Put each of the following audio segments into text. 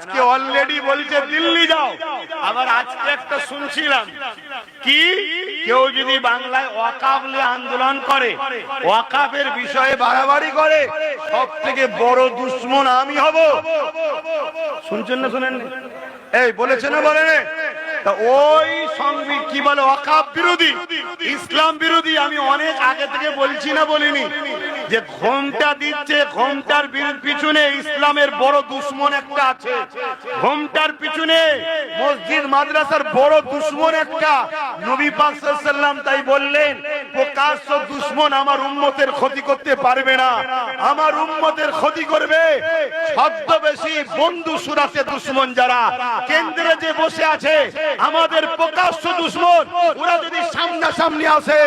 আজকে অলরেডি বলছে, দিল্লি যাও। আবার আজকে একটা শুনছিলাম। কি? কেউ যদি বাংলায় ওয়াকাফ নিয়ে আন্দোলন করে ওয়াকাফের বিষয়ে বাড়াবাড়ি করে সব থেকে বড় দুশ্মন আমি হব। শুনছেন না, শুনেন এই, বলেছে না বলেন ওই সঙ্গে কি বলে ওয়াকাফ বিরোধী, ইসলাম বিরোধী, আমি অনেক আগে থেকে বলছি না, বলিনি। যে ঘোমটা দিচ্ছে, ঘোমটার পিছনে ইসলামের বড় দুশ্মন একটা আছে। ঘোমটার পিছনে মসজিদ, মাদ্রাসার বড় দুশ্মন একটা। নবী পাক সাল্লাম তাই বললেন, প্রকাশ্য দুশ্মন আমার উম্মতের ক্ষতি করতে পারবে না। আমার উম্মতের ক্ষতি করবে। ছদ্মবেশী বন্ধু সুরাতে দুশ্মন যারা, কেন্দ্রে যে বসে আছে, আমাদের প্রকাশ্য দুশ্মন, ওরা যদি সামনাসামনি আসে,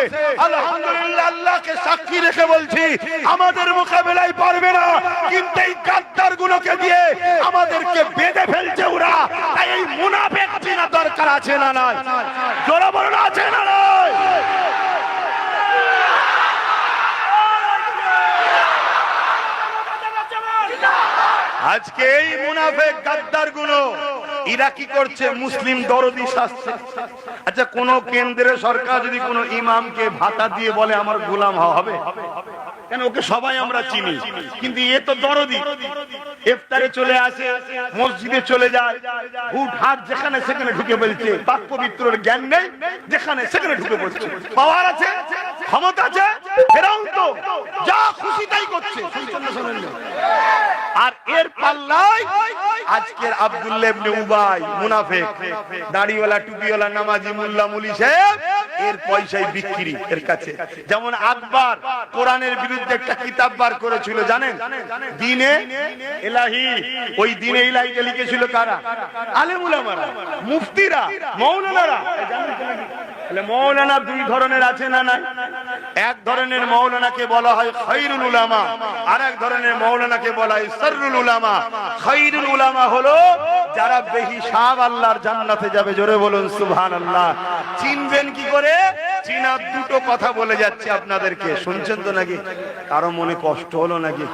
আলহামদুলিল্লাহ, আল্লাহকে সাক্ষী রেখে বলছি আমাদের মোকাবেলায় পারবে না। কিন্তু এই গাদ্দার গুলোকে দিয়ে আমাদেরকে বেঁধে ফেলছে ওরা। তাই এই মুনাফেক চেনা দরকার আছে না নাই? জোরা বলুন, আছে না নাই? আজকে এই মুনাফেক গাদ্দারগুলো এরা কি করছে? মুসলিম দরদি শাস্ত্র। আচ্ছা কোন কেন্দ্রের সরকার যদি কোন ইমামকে ভাতা দিয়ে বলে, আমার গোলাম হবে? কেন ওকে সবাই আমরা চিনি? কিন্তু এ তো দরদি। চলে আসে, মসজিদে চলে যায় যেখানে সেখানে ঢুকে বলছে পবিত্রর জ্ঞান নেই, যেখানে সেখানে ঢুকে পড়ছে। পাওয়ার আছে, ক্ষমতা আছে যা খুশি তাই করছে? আর এর পাল্লায় আজকের উবাই দাড়িওয়ালা, টুপিওয়ালা, নামাজি, মোল্লা, মুলি সাহেব এর পয়সায় বিক্রি এর কাছে। যেমন আকবর কোরআনের বিরুদ্ধে একটা কিতাব বার করেছিল, জানেন? দিনে এলাহি, ওই দিনে ইলাহিকে লিখেছিল কারা? আলেম উলামারা মুফতিরা, মৌলানারা। মৌলানা দুই ধরনের আছে না নাই? এক ধরনের মৌলানাকে বলা হয় খৈরুল উলামা, আর এক ধরনের মৌলানাকে বলা হয় সররুল উলামা। খৈরুল উলামা হলো যারা বেহিসাব আল্লাহর জান্নাতে যাবে, জোরে বলুন সুবহানাল্লাহ। চিনবেন কি করে? চিনার দুটো কথা বলে যাচ্ছে আপনাদেরকে। শুনছেন তো নাকি? কারও মনে কষ্ট হলো নাকি?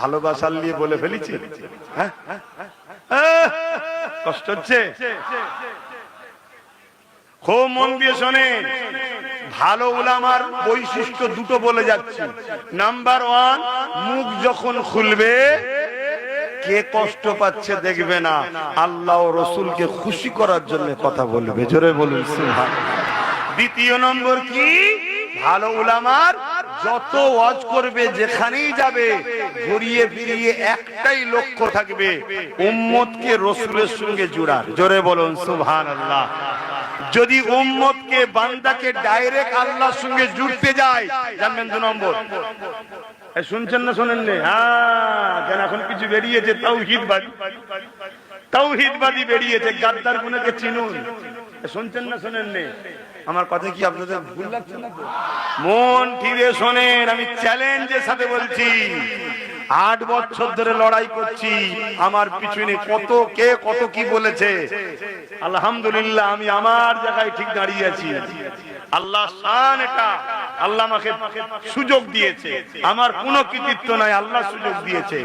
ভালোবাসার নিয়ে বলে ফেলেছি। হ্যাঁ? কষ্ট হচ্ছে? খুব মন দিয়ে শোনেন। ভালো উলামার বৈশিষ্ট্য দুটো বলে যাচ্ছে। নাম্বার ওয়ান মুখ যখন খুলবে, কে কষ্ট পাচ্ছে দেখবে না। আল্লাহ ও রসুলকে খুশি করার জন্য কথা বলবে। জোরে বলুন দ্বিতীয় নম্বর কি? ভালো উলামার যত ওয়াজ করবে, যেখানেই যাবে, ঘুরিয়ে ফিরিয়ে একটাই লক্ষ্য থাকবে, উম্মতকে রসুলের সঙ্গে জুড়ার। জোরে বলুন সুবহান আল্লাহ যদি উম্মতকে বান্দাকে ডাইরেক্ট আল্লাহর সঙ্গে জুড়তে যায়, জানবেন দু নম্বর। শুনছেন না শোনেন হ্যাঁ এখন কিছু বেরিয়েছে, তাওহিদবাদী। তাওহিদবাদী বেরিয়েছে, গাদ্দার গুণকে চিনুন। শুনছেন না শোনেন আমার কথা কি আপনাদের ভুল লাগছে না মন ফিরে শোনেন, আমি চ্যালেঞ্জের সাথে বলছি। আট বছর ধরে লড়াই করছি। আমার পিছনে কত কে, কত কি বলেছে? আলহামদুলিল্লাহ, আমি আমার জায়গায় ঠিক দাঁড়িয়ে আছি। আল্লাহ আল্লাহ আমাকে সুযোগ দিয়েছে। আমার কোনো কৃতিত্ব নাই, আল্লাহ সুযোগ দিয়েছে।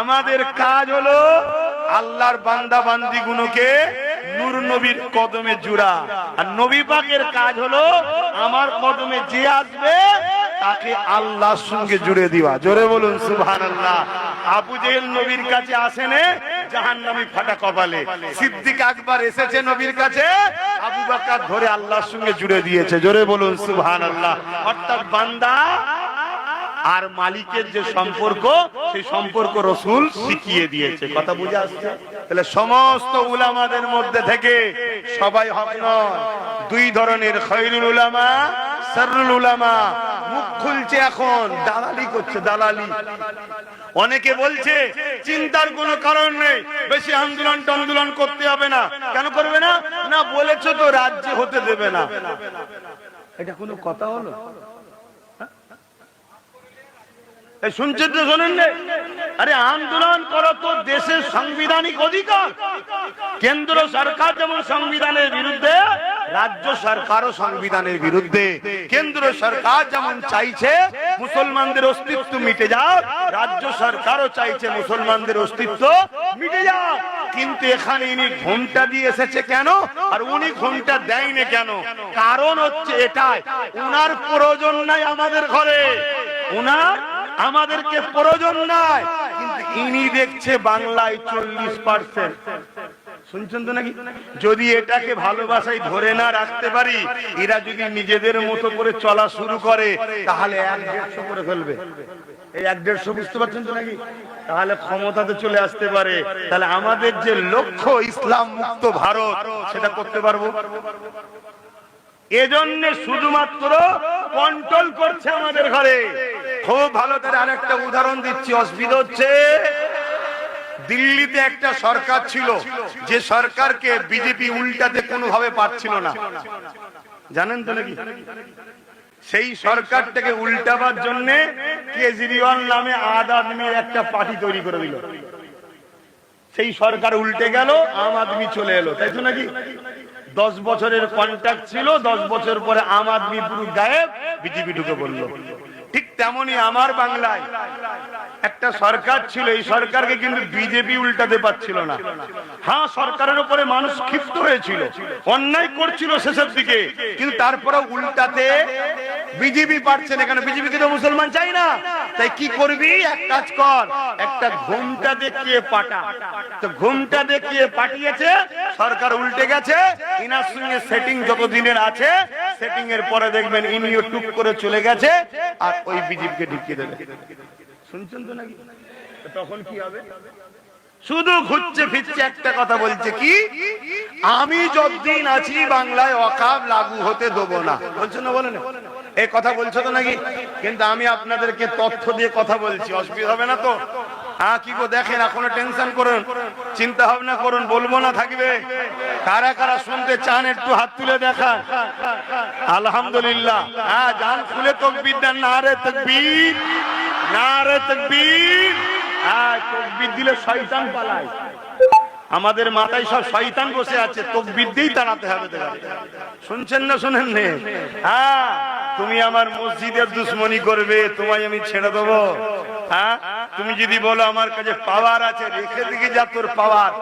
আমাদের কাজ হলো আল্লাহর বান্দা বান্দি গুলোকে নূর নবীর কদমে জুড়া। আর নবী পাকের কাজ হলো আমার কদমে যে আসবে তাকে আল্লাহর সঙ্গে জুড়ে দিবা। জোরে বলুন সুবহান আল্লাহ আবু জেহেল নবীর কাছে আসেনে, জাহান্নামী ফাটা কপালে। সিদ্দিক আকবর এসেছে নবীর কাছে, আবু বাকার ধরে আল্লাহর সঙ্গে জুড়ে দিয়েছে। জোরে বলুন সুবহান আল্লাহ অর্থাৎ বান্দা আর মালিকের যে সম্পর্ক, সেই সম্পর্ক রসুল শিখিয়ে দিয়েছে। কথা বুঝে আসছে? তাহলে সমস্ত উলামাদের মধ্যে থেকে সবাই হক নয়। দুই ধরনের খৈরুল উলামা সরুল আন্দোলন হতে দেবে না। এটা কোনো কথা হলো? শুনছেন তো, শোনেন আরে, আন্দোলন করো তো দেশের সাংবিধানিক অধিকার। কেন্দ্র সরকার যেমন সংবিধানের বিরুদ্ধে রাজ্য সরকারও সংবিধানের বিরুদ্ধে। কেন্দ্র সরকার যেমন চাইছে, মুসলমানদের অস্তিত্ব মিটে যাক, রাজ্য সরকারও চাইছে মুসলমানদের অস্তিত্ব মিটে যাক। কিন্তু এখানে ইনি ঘোমটা দিয়ে এসেছে কেন? আর উনি ঘোমটা দেয়নি কেন? কারণ হচ্ছে এটাই, উনার প্রয়োজন নাই আমাদের ঘরে। উনার আমাদেরকে প্রয়োজন নাই। কিন্তু ইনি দেখছে বাংলায় চল্লিশ পার্সেন্ট। শুনছেন তো নাকি? যদি এটাকে ভালোবাসায় ধরে না রাখতে পারি, এরা যদি নিজেদের মতো করে চলা শুরু করে, তাহলে এক দেড়শো করে ফেলবে। এই এক দেড়শো বুঝতে পারছেন তো নাকি? তাহলে ক্ষমতাতে চলে আসতে পারে। তাহলে আমাদের যে লক্ষ্য, ইসলাম মুক্ত ভারত, সেটা করতে পারব। এজন্য শুধুমাত্র কন্ট্রোল করছে আমাদের ঘরে। খুব ভালো করে আরেকটা উদাহরণ দিচ্ছি, অসুবিধা হচ্ছে দিল্লিতে একটা সরকার ছিল, যে সরকারকে বিজেপি উল্টাতে কোনোভাবে পারছিল না। জানেন তো নাকি? সেই সরকারটাকে উল্টাবার জন্য কেজরিওয়াল নামে আদ আদমির একটা পার্টি তৈরি করে দিল। সেই সরকার উল্টে গেল, আম আদমি চলে এলো, তাই তো নাকি? দশ বছরের কন্ট্রাক্ট ছিল, দশ বছর পরে আম আদমি পুরো গায়েব, বিজেপি ঢুকে পড়ল। ঠিক তেমনি আমার বাংলায়। একটা সরকার ছিল, এই সরকারকে কিন্তু বিজেপি উল্টাতে পারছিল না। হ্যাঁ সরকারের উপরে মানুষ ক্ষিপ্ত হয়েছিল, অন্যায় করছিল শেষের দিকে। কিন্তু তারপরে উল্টাতে বিজেপি পারছে না কেন? বিজেপিকে তো মুসলমান চাই না। তাই কি করবি? এক কাজ কর, একটা ঘুমটা দেখিয়ে পাটা। তো ঘুমটা দেখিয়ে পাঠিয়েছে, সরকার উল্টে গেছে। ইনার সঙ্গে সেটিং যত দিনের আছে সেটিং এর পরে দেখবেন ইনিও টুক করে চলে গেছে, আর ওই বিজেপিকে ঢুকিয়ে দেবে। শুনছেন তো নাকি? তখন কি হবে? শুধু ঘুরছে ফিরছে একটা কথা বলছে কি? আমি যতদিন আছি বাংলায় অকাব লাগু হতে দেবো না। বলছো না, বলে না। এই কথা বলছো তো নাকি? কিন্তু আমি আপনাদেরকে তথ্য দিয়ে কথা বলছি, অসুবিধা হবে না তো? হ্যাঁ কি গো, দেখেন, এখনও টেনশন করুন, চিন্তা ভাবনা করুন, বলব না থাকবে। কারা কারা শুনতে চান, একটু হাত তুলে দেখান। আলহামদুলিল্লাহ। হ্যাঁ জান খুলে তকবির না রে তকবির। হ্যাঁ আমাদের মাথায় সব শয়তান বসে আছে, তকবির দিয়েই তাড়াতে হবে শুনছেন না, শুনেন নে? হ্যাঁ তুমি আমার মসজিদের দুশ্মনী করবে, তোমায় আমি ছেড়ে দেবো। হ্যাঁ তুমি যদি বলো আমার কাছে পাওয়ার আছে, রেখে দিকে যা তোর পাওয়ার